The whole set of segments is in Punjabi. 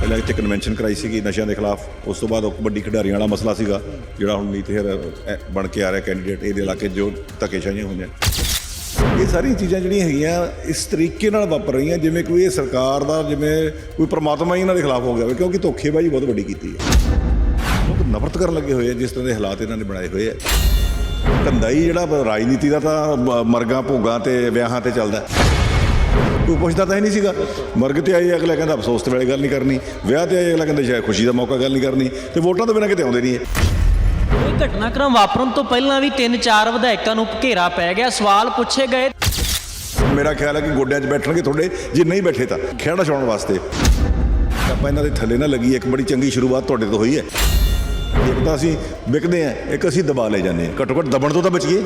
ਪਹਿਲਾਂ ਇੱਥੇ ਕਨਵੈਨਸ਼ਨ ਕਰਾਈ ਸੀਗੀ ਨਸ਼ਿਆਂ ਦੇ ਖਿਲਾਫ। ਉਸ ਤੋਂ ਬਾਅਦ ਉਹ ਕਬੱਡੀ ਖਿਡਾਰੀਆਂ ਵਾਲਾ ਮਸਲਾ ਸੀਗਾ ਜਿਹੜਾ ਹੁਣ ਮੀਤ ਹੇਰ ਅ, ਬਣ ਕੇ ਆ ਰਿਹਾ ਕੈਂਡੀਡੇਟ ਇਹਦੇ ਇਲਾਕੇ ਜੋ ਧੱਕੇਸ਼ਾਹੀਆਂ ਹੋਈਆਂ। ਇਹ ਸਾਰੀਆਂ ਚੀਜ਼ਾਂ ਜਿਹੜੀਆਂ ਹੈਗੀਆਂ ਇਸ ਤਰੀਕੇ ਨਾਲ ਵਾਪਰ ਰਹੀਆਂ ਜਿਵੇਂ ਕੋਈ ਇਹ ਸਰਕਾਰ ਦਾ ਜਿਵੇਂ ਕੋਈ ਪ੍ਰਮਾਤਮਾ ਹੀ ਇਹਨਾਂ ਦੇ ਖਿਲਾਫ ਹੋ ਗਿਆ ਕਿਉਂਕਿ ਧੋਖੇਬਾਜ਼ੀ ਬਹੁਤ ਵੱਡੀ ਕੀਤੀ ਹੈ। ਲੋਕ ਨਫ਼ਰਤ ਕਰਨ ਲੱਗੇ ਹੋਏ ਆ ਜਿਸ ਤਰ੍ਹਾਂ ਦੇ ਹਾਲਾਤ ਇਹਨਾਂ ਨੇ ਬਣਾਏ ਹੋਏ ਆ। ਧੰਦਾ ਹੀ ਜਿਹੜਾ ਰਾਜਨੀਤੀ ਦਾ ਤਾਂ ਮ- ਮਰਗਾਂ ਭੋਗਾਂ ਤੇ ਵਿਆਹਾਂ ਤੇ ਚੱਲਦਾ। ਹੈ। ਕੋਈ ਪੁੱਛਦਾ ਤਾਂ ਹੀ ਨਹੀਂ ਸੀਗਾ। ਮਰਗ ਤੇ ਆਏ ਅਗਲਾ ਕਹਿੰਦਾ ਅਫਸੋਸ ਤੇ ਵਾਲੀ ਗੱਲ ਨਹੀਂ ਕਰਨੀ। ਵਿਆਹ ਤੇ ਆਏ ਅਗਲਾ ਕਹਿੰਦਾ ਸ਼ਾਇਦ ਖੁਸ਼ੀ ਦਾ ਮੌਕਾ ਗੱਲ ਨਹੀਂ ਕਰਨੀ। ਤੇ ਵੋਟਾਂ ਤੋਂ ਬਿਨਾਂ ਕਿਤੇ ਆਉਂਦੇ ਨਹੀਂ ਇਹ। ਇਹ ਘਟਨਾਕ੍ਰਮ ਵਾਪਰਨ ਤੋਂ ਪਹਿਲਾਂ ਵੀ ਤਿੰਨ ਚਾਰ ਵਿਧਾਇਕਾਂ ਨੂੰ ਘੇਰਾ ਪੈ ਗਿਆ। ਸਵਾਲ ਪੁੱਛੇ ਗਏ। ਮੇਰਾ ਖਿਆਲ ਹੈ ਕਿ ਗੋਡਿਆਂ 'ਚ ਬੈਠਣਗੇ ਤੁਹਾਡੇ ਜੇ ਨਹੀਂ ਬੈਠੇ ਤਾਂ। ਖੇੜਾ ਛਾਉਣ ਵਾਸਤੇ। ਆਪਾਂ ਇਹਨਾਂ ਦੇ ਥੱਲੇ ਨਾ ਲੱਗੀ ਇੱਕ ਬੜੀ ਚੰਗੀ ਸ਼ੁਰੂਆਤ ਤੁਹਾਡੇ ਤੋਂ ਹੋਈ ਹੈ। ਇੱਕ ਤਾਂ ਅਸੀਂ ਵਿਕਦੇ ਆ ਇੱਕ ਅਸੀਂ ਦਬਾ ਲੈ ਜਾਂਦੇ ਆ ਘੱਟੋ ਘੱਟ ਦਬਣ ਤੋਂ ਤਾਂ ਬਚੀਏ।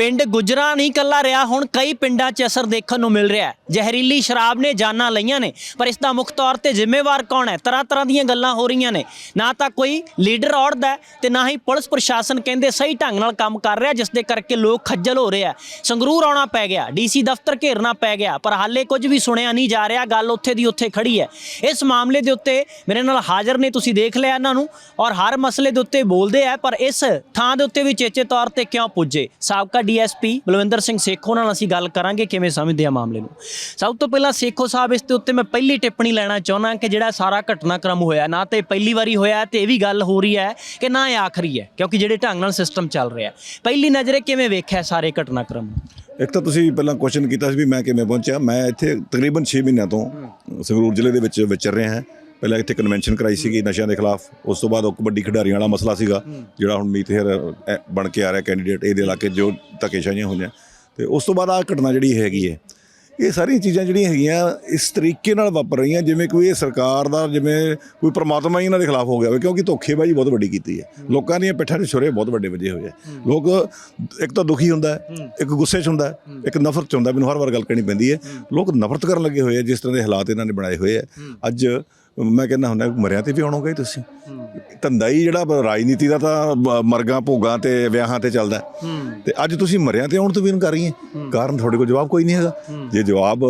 ਪਿੰਡ ਗੁਜਰਾ ਨਹੀਂ ਕੱਲਾ ਰਿਹਾ, ਹੁਣ ਕਈ ਪਿੰਡਾਂ 'ਚ ਅਸਰ ਦੇਖਣ ਨੂੰ ਮਿਲ ਰਿਹਾ ਹੈ। ਜ਼ਹਿਰੀਲੀ ਸ਼ਰਾਬ ਨੇ ਜਾਨਾਂ ਲਈਆਂ ਨੇ, ਪਰ ਇਸ ਦਾ ਮੁੱਖ ਤੌਰ ਤੇ ਜ਼ਿੰਮੇਵਾਰ ਕੌਣ ਹੈ? ਤਰ੍ਹਾਂ ਤਰ੍ਹਾਂ ਦੀਆਂ ਗੱਲਾਂ ਹੋ ਰਹੀਆਂ ਨੇ। ਨਾ ਤਾਂ ਕੋਈ ਲੀਡਰ ਔੜਦਾ ਹੈ ਤੇ ਨਾ ਹੀ ਪੁਲਿਸ ਪ੍ਰਸ਼ਾਸਨ ਕਹਿੰਦੇ ਸਹੀ ਢੰਗ ਨਾਲ ਕੰਮ ਕਰ ਰਿਹਾ, ਜਿਸ ਦੇ ਕਰਕੇ ਲੋਕ ਖੱਜਲ ਹੋ ਰਹੇ ਆ ਸੰਗਰੂਰ ਆਉਣਾ ਪੈ ਗਿਆ, ਡੀਸੀ ਦਫ਼ਤਰ ਘੇਰਨਾ ਪੈ ਗਿਆ, ਪਰ ਹਾਲੇ ਕੁਝ ਵੀ ਸੁਣਿਆ ਨਹੀਂ ਜਾ ਰਿਹਾ, ਗੱਲ ਉੱਥੇ ਦੀ ਉੱਥੇ ਖੜੀ ਹੈ। ਇਸ ਮਾਮਲੇ ਦੇ ਉੱਤੇ ਮੇਰੇ ਨਾਲ ਹਾਜ਼ਰ ਨੇ, ਤੁਸੀਂ ਦੇਖ ਲਿਆ ਇਹਨਾਂ ਨੂੰ, ਔਰ ਹਰ ਮਸਲੇ ਦੇ ਉੱਤੇ ਬੋਲਦੇ ਆ ਪਰ ਇਸ ਥਾਂ ਦੇ ਉੱਤੇ ਵੀ ਚੇਚੇ ਤੌਰ ਤੇ ਕਿਉਂ ਪੁੱਜੇ? ਸਾਬਕਾ ਡੀਐਸਪੀ ਬਲਵਿੰਦਰ ਸਿੰਘ ਸੇਖੋ ਨਾਲ ਅਸੀਂ ਗੱਲ ਕਰਾਂਗੇ ਕਿਵੇਂ ਸਮਝਦੇ ਆ ਮਾਮਲੇ ਨੂੰ। ਸਭ ਤੋਂ ਪਹਿਲਾਂ ਸੇਖੋ ਸਾਹਿਬ ਇਸ ਦੇ ਉੱਤੇ ਮੈਂ ਪਹਿਲੀ ਟਿੱਪਣੀ ਲੈਣਾ ਚਾਹੁੰਦਾ ਕਿ ਜਿਹੜਾ ਸਾਰਾ ਘਟਨਾਕ੍ਰਮ ਹੋਇਆ ਨਾ ਤੇ ਪਹਿਲੀ ਵਾਰੀ ਹੋਇਆ ਤੇ ਇਹ ਵੀ ਗੱਲ ਹੋ ਰਹੀ ਹੈ ਕਿ ਨਾ ਇਹ ਆਖਰੀ ਹੈ ਕਿਉਂਕਿ ਜਿਹੜੇ ਢੰਗ ਨਾਲ ਸਿਸਟਮ ਚੱਲ ਰਿਹਾ ਪਹਿਲੀ ਨਜ਼ਰੇ ਕਿਵੇਂ ਵੇਖਿਆ ਸਾਰੇ ਘਟਨਾਕ੍ਰਮ ਇੱਕ ਤਾਂ ਤੁਸੀਂ ਪਹਿਲਾਂ ਕੁਐਸਚਨ ਕੀਤਾ ਸੀ ਵੀ ਮੈਂ ਕਿਵੇਂ ਪਹੁੰਚਿਆ। ਮੈਂ ਇੱਥੇ ਤਕਰੀਬਨ 6 ਮਹੀਨਿਆਂ ਤੋਂ ਸੰਗਰੂਰ ਜ਼ਿਲ੍ਹੇ ਦੇ ਵਿੱਚ ਵਿਚਰ ਰਿਹਾ ਹਾਂ। ਪਹਿਲਾਂ ਇੱਥੇ ਕਨਵੈਨਸ਼ਨ ਕਰਾਈ ਸੀਗੀ ਨਸ਼ਿਆਂ ਦੇ ਖਿਲਾਫ। ਉਸ ਤੋਂ ਬਾਅਦ ਉਹ ਕਬੱਡੀ ਖਿਡਾਰੀਆਂ ਵਾਲਾ ਮਸਲਾ ਸੀਗਾ ਜਿਹੜਾ ਹੁਣ ਮੀਤ ਹੇਰ ਬਣ ਕੇ ਆ ਰਿਹਾ ਕੈਂਡੀਡੇਟ ਇਹਦੇ ਇਲਾਕੇ ਜੋ ਧੱਕੇਸ਼ਾਹੀਆਂ ਹੋਈਆਂ। ਤੇ ਉਸ ਤੋਂ ਬਾਅਦ ਆ ਘਟਨਾ ਜਿਹੜੀ ਹੈਗੀ ਹੈ ਇਹ ਸਾਰੀਆਂ ਚੀਜ਼ਾਂ ਜਿਹੜੀਆਂ ਹੈਗੀਆਂ ਇਸ ਤਰੀਕੇ ਨਾਲ ਵਾਪਰ ਰਹੀਆਂ ਜਿਵੇਂ ਕੋਈ ਇਹ ਸਰਕਾਰ ਦਾ ਜਿਵੇਂ ਕੋਈ ਪ੍ਰਮਾਤਮਾ ਹੀ ਇਹਨਾਂ ਦੇ ਖਿਲਾਫ ਹੋ ਗਿਆ ਹੋਵੇ ਕਿਉਂਕਿ ਧੋਖੇਬਾਜ਼ੀ ਬਹੁਤ ਵੱਡੀ ਕੀਤੀ ਹੈ। ਲੋਕਾਂ ਦੀਆਂ ਪਿੱਠਾਂ 'ਤੇ ਛੁਰੇ ਬਹੁਤ ਵੱਡੇ ਵੱਜੇ ਹੋਏ ਆ ਲੋਕ ਇੱਕ ਤਾਂ ਦੁਖੀ ਹੁੰਦਾ ਇੱਕ ਗੁੱਸੇ 'ਚ ਹੁੰਦਾ ਇੱਕ ਨਫ਼ਰਤ 'ਚ ਹੁੰਦਾ ਮੈਨੂੰ ਹਰ ਵਾਰ ਗੱਲ ਕਰਨੀ ਪੈਂਦੀ ਹੈ ਲੋਕ ਨਫ਼ਰਤ ਕਰਨ ਲੱਗੇ ਹੋਏ ਆ ਜਿਸ ਤਰ੍ਹਾਂ ਦੇ ਹਾਲਾਤ ਇਹਨਾਂ ਨੇ ਬਣਾਏ ਹੋਏ ਆ ਅੱਜ ਮੈਂ ਕਹਿੰਦਾ ਹੁੰਦਾ ਮਰਿਆਂ ਤੇ ਵੀ ਆਉਣੋਗੇ ਤੁਸੀਂ। ਧੰਦਾ ਹੀ ਜਿਹੜਾ ਰਾਜਨੀਤੀ ਦਾ ਤਾਂ ਮਰਗਾਂ ਭੋਗਾਂ ਤੇ ਵਿਆਹਾਂ ਤੇ ਚੱਲਦਾ। ਤੇ ਅੱਜ ਤੁਸੀਂ ਮਰਿਆਂ ਤੇ ਆਉਣ ਤੋਂ ਵੀ ਇਨਕਾਰ ਹੀ ਕਾਰਨ ਤੁਹਾਡੇ ਕੋਲ ਜਵਾਬ ਕੋਈ ਨਹੀਂ ਹੈਗਾ। ਜੇ ਜਵਾਬ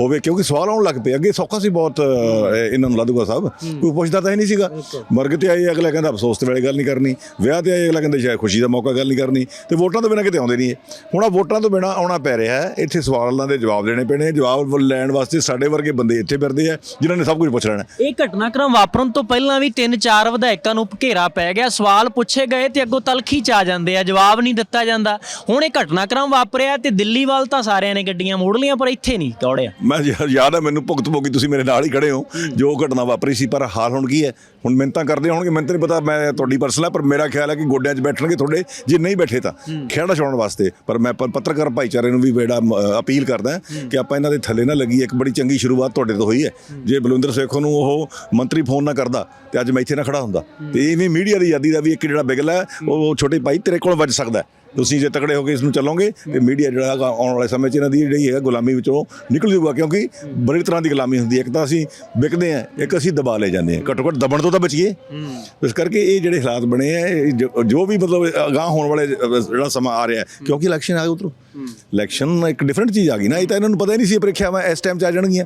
ਹੋਵੇ ਕਿਉਂਕਿ ਸਵਾਲ ਆਉਣ ਲੱਗ ਪਏ। ਅੱਗੇ ਸੌਖਾ ਸੀ ਬਹੁਤ ਇਹਨਾਂ ਨੂੰ ਲਾਦੂਗਾ ਸਾਹਿਬ। ਕੋਈ ਪੁੱਛਦਾ ਤਾਂ ਹੀ ਨਹੀਂ ਸੀਗਾ। ਮਰਗ ਤੇ ਆਏ ਅਗਲਾ ਕਹਿੰਦਾ ਅਫਸੋਸ ਤੇ ਵਾਲੀ ਗੱਲ ਨਹੀਂ ਕਰਨੀ। ਵਿਆਹ ਤੇ ਆਏ ਅਗਲਾ ਕਹਿੰਦਾ ਸ਼ਾਇਦ ਖੁਸ਼ੀ ਦਾ ਮੌਕਾ ਗੱਲ ਨਹੀਂ ਕਰਨੀ। ਤੇ ਵੋਟਾਂ ਤੋਂ ਬਿਨਾਂ ਕਿਤੇ ਆਉਂਦੇ ਨਹੀਂ ਇਹ। ਹੁਣ ਆ ਵੋਟਾਂ ਤੋਂ ਬਿਨਾਂ ਆਉਣਾ ਪੈ ਰਿਹਾ ਹੈ। ਇੱਥੇ ਸਵਾਲਾਂ ਦੇ ਜਵਾਬ ਦੇਣੇ ਪੈਣੇ। ਜਵਾਬ ਲੈਣ ਵਾਸਤੇ ਸਾਡੇ ਵਰਗੇ ਬੰਦੇ ਇੱਥੇ ਫਿਰਦੇ ਆ ਜਿਨ੍ਹਾਂ ਨੇ ਸਭ ਕੁਝ ਪੁੱਛ ਲੈਣਾ। ਇਹ ਘਟਨਾਕ੍ਰਮ ਵਾਪਰਨ ਤੋਂ ਪਹਿਲਾਂ ਵੀ ਤਿੰਨ ਚਾਰ ਵਿਧਾਇਕਾਂ ਨੂੰ ਘੇਰਾ ਪੈ ਗਿਆ। ਸਵਾਲ ਪੁੱਛੇ ਗਏ ਤੇ ਅੱਗੋਂ ਤਲਖੀ ਚ ਆ ਜਾਂਦੇ ਆ, ਜਵਾਬ ਨਹੀਂ ਦਿੱਤਾ ਜਾਂਦਾ। ਹੁਣ ਇਹ ਘਟਨਾਕ੍ਰਮ ਵਾਪਰਿਆ ਤੇ ਦਿੱਲੀ ਵੱਲ ਤਾਂ ਸਾਰਿਆਂ ਨੇ ਗੱਡੀਆਂ ਮੋੜ ਲਈਆਂ, ਪਰ ਇੱਥੇ ਨਹੀਂ ਦੌੜਿਆ। ਮੈਂ ਯਾਦ ਹੈ ਮੈਨੂੰ ਭੁਗਤ ਭੋਗੀ ਤੁਸੀਂ ਮੇਰੇ ਨਾਲ ਹੀ ਖੜੇ ਹੋ। ਜੋ ਘਟਨਾ ਵਾਪਰੀ ਸੀ, ਪਰ ਹਾਲ ਹੁਣ ਕੀ ਹੈ? ਹੁਣ ਮਿੰਤਾਂ ਕਰਦੇ ਹੋਣਗੇ ਮੈਨੂੰ ਨਹੀਂ ਪਤਾ ਮੈਂ ਤੁਹਾਡੀ ਪਰਸਨਲ ਹੈ ਪਰ ਮੇਰਾ ਖਿਆਲ ਹੈ ਕਿ ਗੋਡਿਆਂ 'ਚ ਬੈਠਣਗੇ ਤੁਹਾਡੇ ਜੇ ਨਹੀਂ ਬੈਠੇ ਤਾਂ। ਖੇੜਾ ਛਾਉਣ ਵਾਸਤੇ। ਪਰ ਮੈਂ ਪੱਤਰਕਾਰ ਭਾਈਚਾਰੇ ਨੂੰ ਵੀ ਬੇੜਾ ਅਪੀਲ ਕਰਦਾ ਕਿ ਆਪਾਂ ਇਹਨਾਂ ਦੇ ਥੱਲੇ ਨਾ ਲੱਗੀ ਇੱਕ ਬੜੀ ਚੰਗੀ ਸ਼ੁਰੂਆਤ ਤੁਹਾਡੇ ਤੋਂ ਹੋਈ ਹੈ। ਜੇ ਬਲਵਿੰਦਰ ਸੇਖੋ ਨੂੰ ਉਹ ਮੰਤਰੀ ਫੋਨ ਨਾ ਕਰਦਾ ਤੇ ਅੱਜ ਮੈਂ ਇੱਥੇ ਨਾ ਖੜਾ ਹੁੰਦਾ। ਤੇ ਇਵੇਂ ਮੀਡੀਆ ਦੀ ਆਜ਼ਾਦੀ ਦਾ ਵੀ ਇੱਕ ਜਿਹੜਾ ਬਿਗਲ ਹੈ ਉਹ ਛੋਟੇ ਭਾਈ ਤੇਰੇ ਕੋਲ ਵੱਜ ਸਕਦਾ। ਤੁਸੀਂ ਜੇ ਤਕੜੇ ਹੋ ਕੇ ਇਸ ਨੂੰ ਚੱਲੋਗੇ ਤੇ ਮੀਡੀਆ ਜਿਹੜਾ ਹੈਗਾ ਆਉਣ ਵਾਲੇ ਸਮੇਂ 'ਚ ਇਹਨਾਂ ਦੀ ਜਿਹੜੀ ਹੈਗਾ ਗੁਲਾਮੀ ਵਿੱਚੋਂ ਨਿਕਲ ਜਾਊਗਾ ਕਿਉਂਕਿ ਬੜੀ ਤਰ੍ਹਾਂ ਦੀ ਗੁਲਾਮੀ ਹੁੰਦੀ ਹੈ। ਇੱਕ ਤਾਂ ਅਸੀਂ ਵਿਕਦੇ ਆ ਇੱਕ ਅਸੀਂ ਦਬਾ ਲੈ ਜਾਂਦੇ ਆ ਘੱਟੋ ਘੱਟ ਦਬਣ ਤੋਂ ਤਾਂ ਬਚੀਏ। ਇਸ ਕਰਕੇ ਇਹ ਜਿਹੜੇ ਹਾਲਾਤ ਬਣੇ ਆ ਜੋ- ਵੀ ਮਤਲਬ ਅਗਾਹ ਹੋਣ ਵਾਲੇ ਜਿਹੜਾ ਸਮਾਂ ਆ ਰਿਹਾ ਹੈ, ਕਿਉਂਕਿ ਇਲੈਕਸ਼ਨ ਆ ਗਿਆ ਉਧਰੋਂ। ਇਲੈਕਸ਼ਨ ਇੱਕ ਡਿਫਰੈਂਟ ਚੀਜ਼ ਆ ਗਈ ਨਾ ਇਹ ਤਾਂ ਇਹਨਾਂ ਨੂੰ ਪਤਾ ਹੀ ਨਹੀਂ ਸੀ ਪ੍ਰੀਖਿਆਵਾਂ ਇਸ ਟਾਈਮ 'ਚ ਆ ਜਾਣਗੀਆਂ।